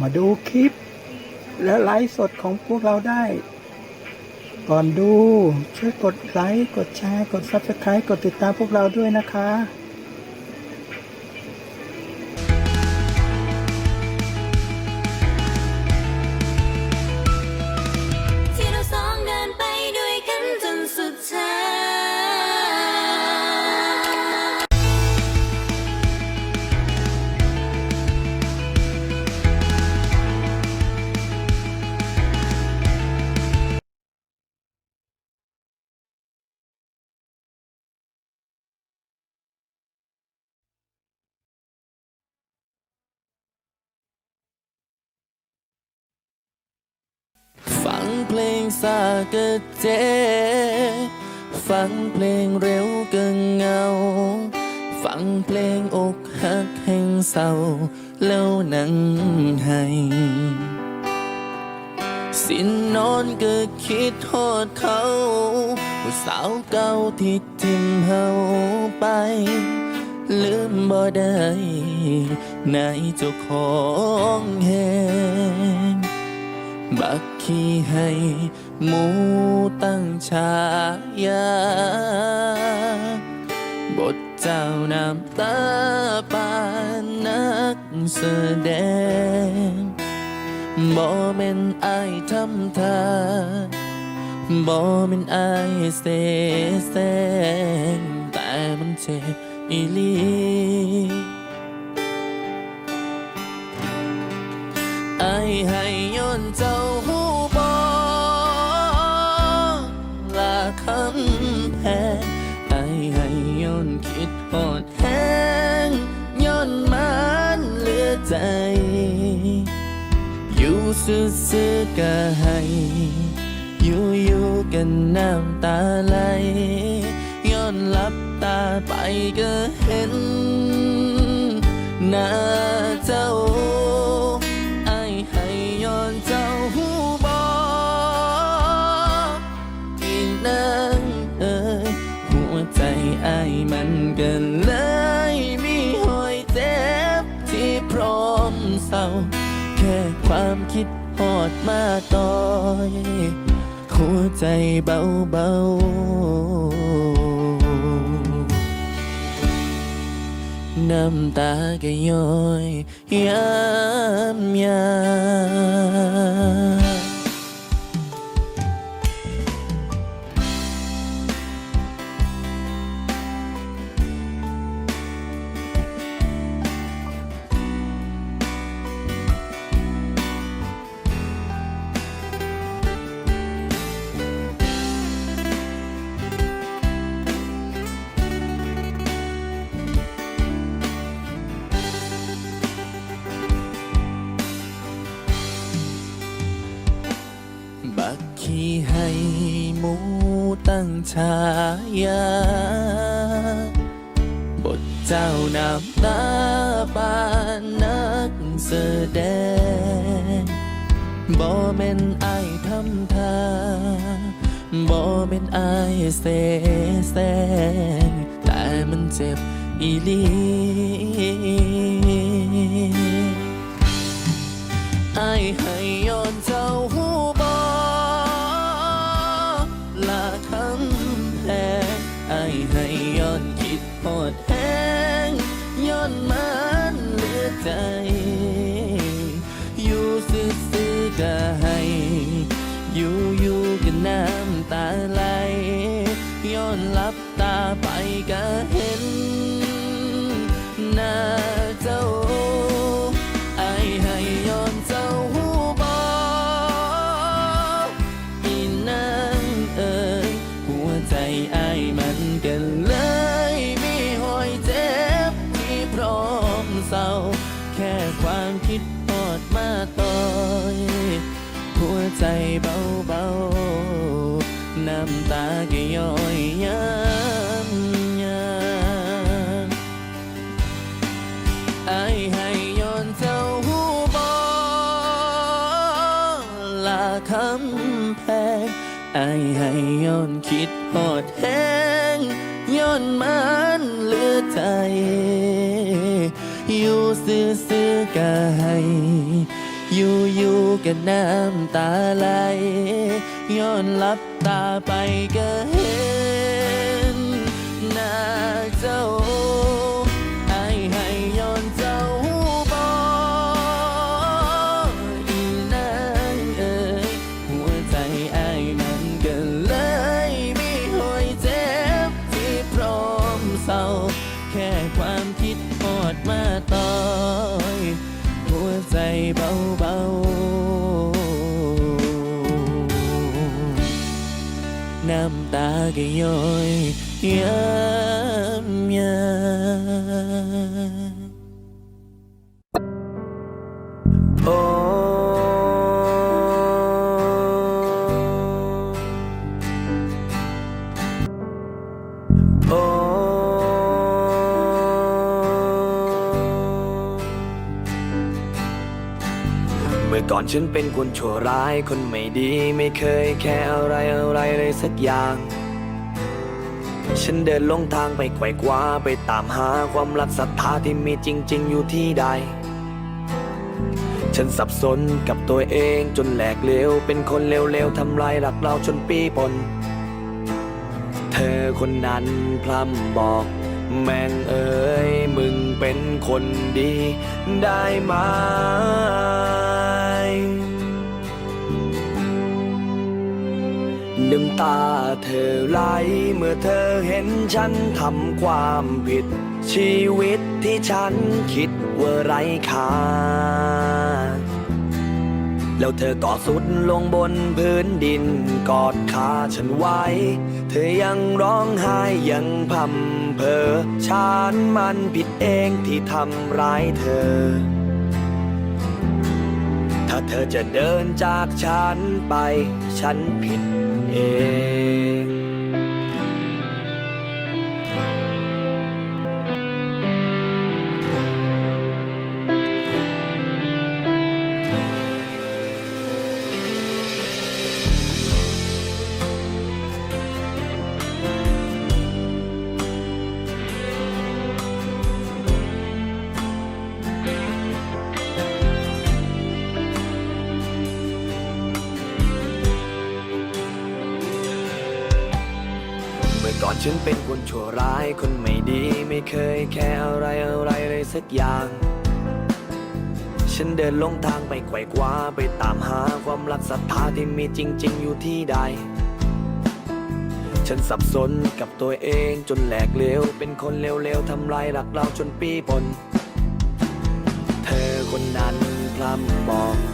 มาดูคลิป และไลฟ์สดของพวกเราได้ ก่อนดูช่วยกดไลค์ กดแชร์ กด Subscribe กดติดตามพวกเราด้วยนะคะ งเพลงซาเกเจฟังเพลงเร็วกินเงา ฟังเพลงอกหักแห่งเศร้า แล้วนั่งให้สินนอนก็คิดโทษเขาผู้สาวเก่าที่ทิมเฮาไป ลืมบ่ได้ในเจ้าของแหงบัก ขี้ให้หมูตั้งฉายา บทเจ้าน้ำตาปานนักแสดงบ่แม่นอายทำทาบ่แม่นอายเสแสงแต่มันเจ็บอีหลีไอายให้ย้อนเจ้า อยู่ซื่อก็ให้อยู่อยู่ๆกันน้ำตาไหลย้อนหลับตาไปก็เห็นหน้าเจ้าไอให้ย้อนเจ้าหูบอที่นั่งเอ่ยหัวใจไอมันก็เลยมีหอยเจ็บที่พร้อมเศร้าแค่ความคิด หอดมาต่อยหัวใจเบาเบาน้ำตาก็ย้อยยามยาม ยาบทเจ้าน้ำตาปานนักแสดงบ่แม่นไอทำทาบ่แม่นไอเสแสร้งแต่มันเจ็บอีหลีไอให้ อายมันกันเลยมีหอยเจ็บที่พร้อมเศร้า แค่ความคิดทอดมาต่อยหัวใจเบาๆ น้ำตาก็ย้อยยามยามไอายให้ย้อนเจ้าหูบอลาคำแพงไอายให้ย้อนคิด อดแห้งย้อนมันเหลือใจ อยู่ซื้อๆก็ให้อยู่อยู่กับน้ำตาไหลย้อนหลับตาไปก็เห็นหน้าเจ้า ย้อยย้ำยาโอ้โอ้เมื่อก่อนฉันเป็นคนชั่วร้ายคนไม่ดี ไม่เคยแค่อะไรอะไรเลยสักอย่าง ฉันเดินลงทางไปไขว่คว้าไปตามหาความรักศรัทธาที่มีจริง ๆ อยู่ที่ใด ฉันสับสนกับตัวเองจนแหลกเลวเป็นคนเลวๆทำลายหลักเราจนปีปน เธอคนนั้นพร่ำบอก แม่งเอ๋ยมึงเป็นคนดีได้ไหม น้ำตาเธอไหลเมื่อเธอเห็นฉันทำความผิด ชีวิตที่ฉันคิดว่าไร้ค่าแล้วเธอก็สุดลงบนพื้นดินกอดขาฉันไว้ เธอยังร้องไห้ยังพำเพอฉันมันผิดเองที่ทำร้ายเธอ ถ้าเธอจะเดินจากฉันไป ฉันผิด เฉันเป็นคนชั่วร้ายคนไม่ดีไม่เคยแค่อะไรอะไรเลยสักอย่าง ฉันเดินลงทางไปไขว่คว้าไปตามหาความรักศรัทธาที่มีจริง ๆ อยู่ที่ใด ฉันสับสนกับตัวเองจนแหลกเลวเป็นคนเลวๆทำลายหลักเราจนปีปน เธอคนนั้นพร่ำบอก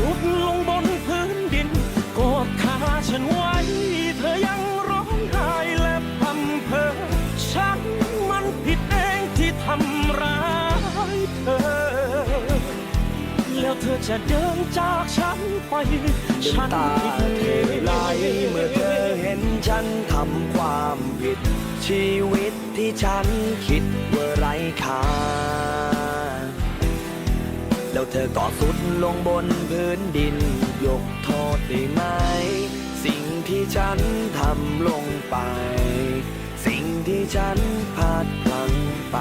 สุดลงบนพื้นดินกอดขาฉันไว้ เธอยังร้องไห้และพำเพอฉันมันผิดเองที่ทำร้ายเธอ แล้วเธอจะเดินจากฉันไป ฉันตาเธเอองไหลเมื่อเธอเห็นฉันทำความผิด ชีวิตที่ฉันคิดว่าไร้ค่าแล้วเธอก็สุด ลงบนพื้นดิน ยกโทษได้ไหม สิ่งที่ฉันทำลงไป สิ่งที่ฉันพลาดพลั้งไป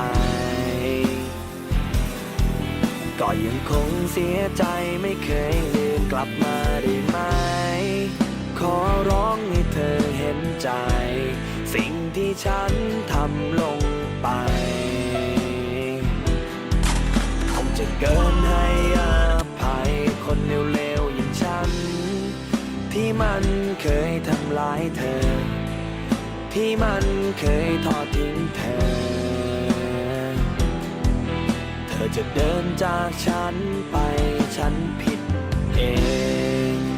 ก็ยังคงเสียใจไม่เคยลืมกลับมาได้ไหม ขอร้องให้เธอเห็นใจ สิ่งที่ฉันทำลงไป คงจะเกินให้อ ที่มันเคยทำร้ายเธอ ที่มันเคยทอดทิ้งเธอ เธอจะเดินจากฉันไปฉันผิดเอง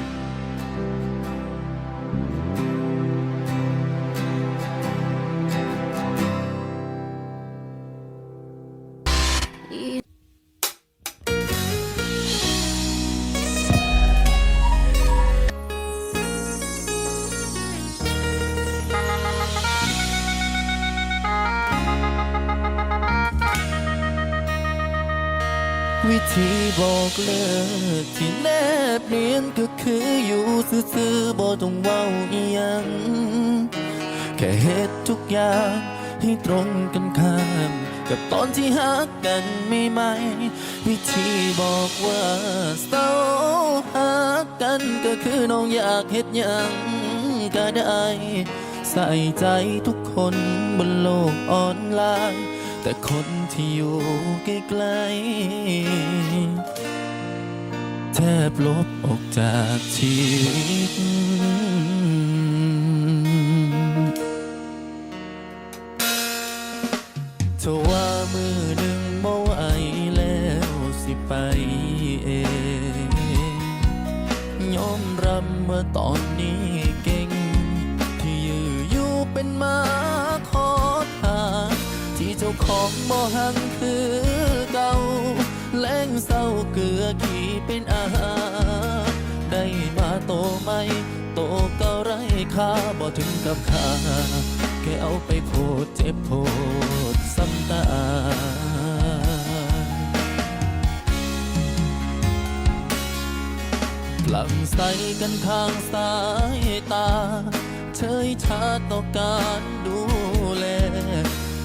อยู่ซื่อบ่ต้องเว้าอีหยัง แค่เหตุทุกอย่างให้ตรงกันข้าม กับตอนที่หักกันไม่ไหมวิธีบอกว่าเศร้าหักกันก็คือน้องอยากเฮ็ดหยังก็ได้ ใส่ใจทุกคนบนโลกออนไลน์ แต่คนที่อยู่ใกล้ๆ บลบออกจากชีวิต เธอว่ามือหนึ่งบ่ไหวแล้วสิไปเองยอมรับเมื่อตอนนี้เก่ง ที่ยืออยู่เป็นมาขอทานที่เจ้าของบ่หังคือ งเศร้าเกลือขี่เป็นอาหารได้มาโตไหม โตก็ไร้ค่าบ่ถึงกับค่าแค่เอาไปโพดเจ็บโพดซ้ำตาหลังใส่กันทางสายตา เฉยชาต่อการดูแล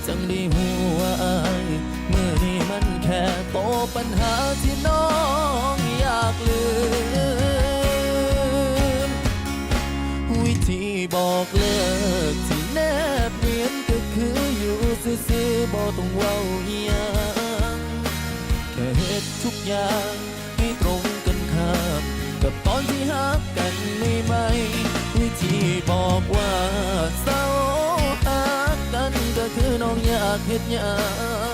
จังได้หัวอายเมื่อนี้มันแค่โต ปัญหาที่น้องอยากลืม วิธีบอกเลิกที่แนบเนียนก็คืออยู่ซื่อๆบ่ต้องเว้าอียงแค่เฮ็ดทุกอย่างให้ตรงกันข้าม กับตอนที่หักกันไม่ไหม วิธีบอกว่าเศร้าหักกันก็คือน้องอยากเฮ็ดหยัง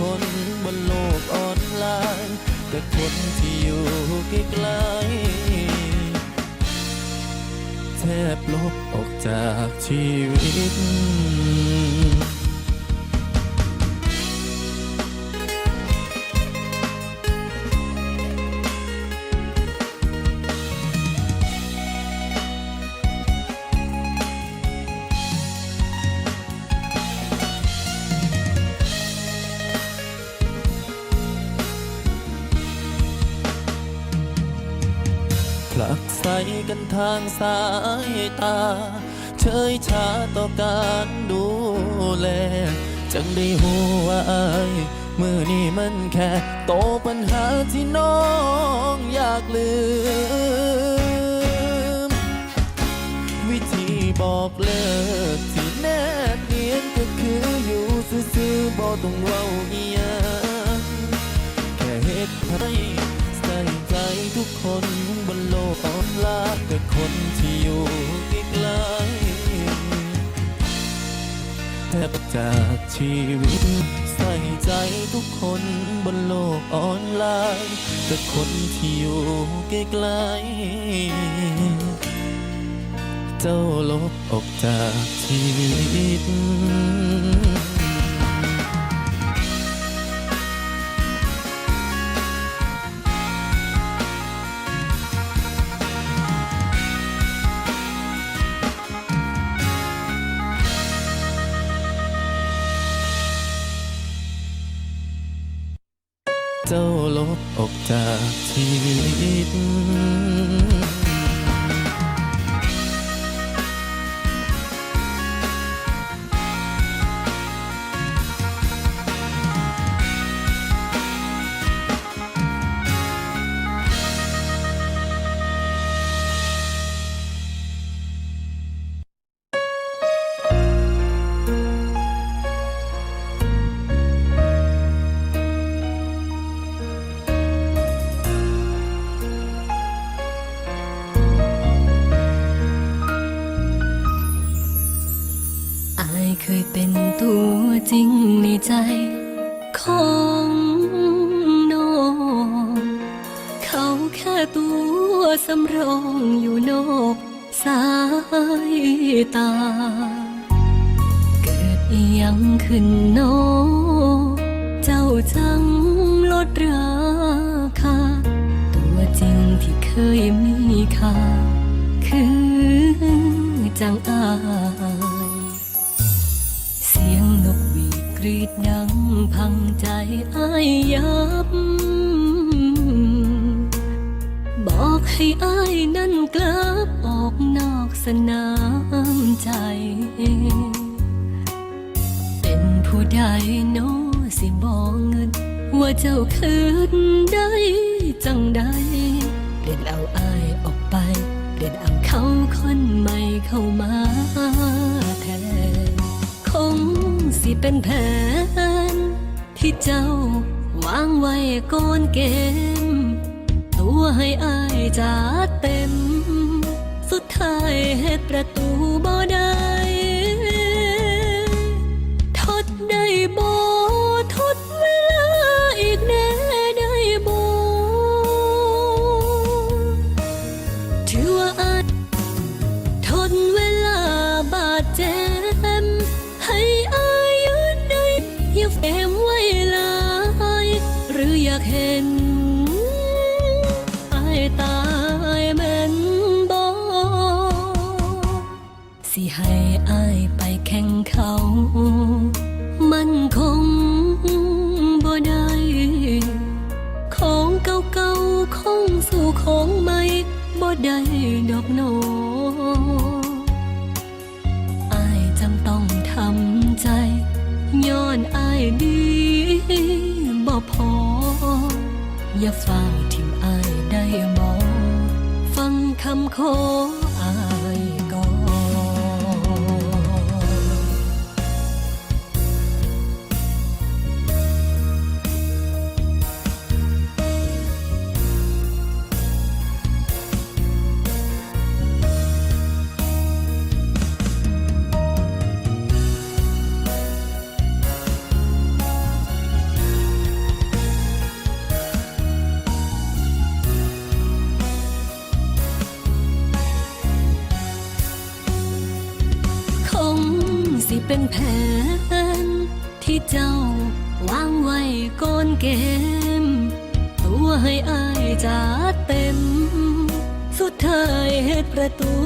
คนบนโลกออนไลน์แต่คนที่อยู่ใกล้แทบลบออกจากชีวิต กใส่กันทางสายตา เฉยชาต่อการดูแล จังได้หัวาอายมือนี้มันแค่โตปัญหาที่น้องอยากลืม วิธีบอกเลิกที่แนบเนียนก็คืออยู่ซื่อๆบ่ต้องเว้าอียังแค่เหตุให้ใส่ใจทุก จากชีวิต ใส่ใจทุกคนบนโลกออนไลน์แต่คนที่อยู่ใกล้ๆเจ้าลบออกจากชีวิต ต แค่ตัวสำรองอยู่นอกสายตา เกิดยังขึ้นนอเจ้าจังลดราคา ตัวจริงที่เคยมีค่า คือจังอายเสียงนกหวีดกรีดดังพังใจอายยับ บอกให้อ้ายนั้นกลับออกนอกสนามใจ เป็นผู้ใดโนอสิบอกเงิน ว่าเจ้าคืนได้จังใดเปลี่ยนเอาอ้ายออกไป เปลี่ยนเอาเขาคนใหม่เข้ามาแทนคงสิเป็นแผนที่เจ้าวางไว้ก่อนเกม ตัวให้อายจัดเต็ม สุดท้ายเหตุประตูบ่ได้ทดได้บ่ทดเวลาอีกแน่ได้บ่ถือว่าอายทนเวลาบาดเจ็บให้อายุได้อย่าเฟมไว้ลายหรืออยากเห็น ให้อายไปแข่งเขา มันคงบ่ได้ของเก่าๆคงสู่ของใหม่บ่ได้ดอกโนอายจำต้องทำใจ ย้อนอายดีบ่พอ อย่าฟังทิมอายได้มอง ฟังคำขอ แผน ที่เจ้าวางไว้ก่อนเกม ตัวให้อายจัดเต็ม สุดท้ายเหตุประตู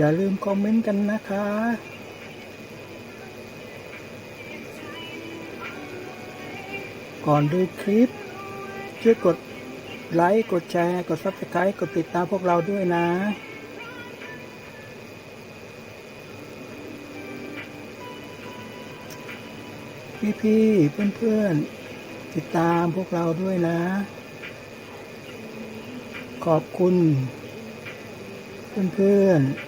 อย่าลืมคอมเมนต์กันนะคะ ก่อนดูคลิป ช่วยกดไลค์ กดแชร์ กด Subscribe กดติดตามพวกเราด้วยนะ พี่ๆ เพื่อนๆ ติดตามพวกเราด้วยนะ ขอบคุณ เพื่อนๆ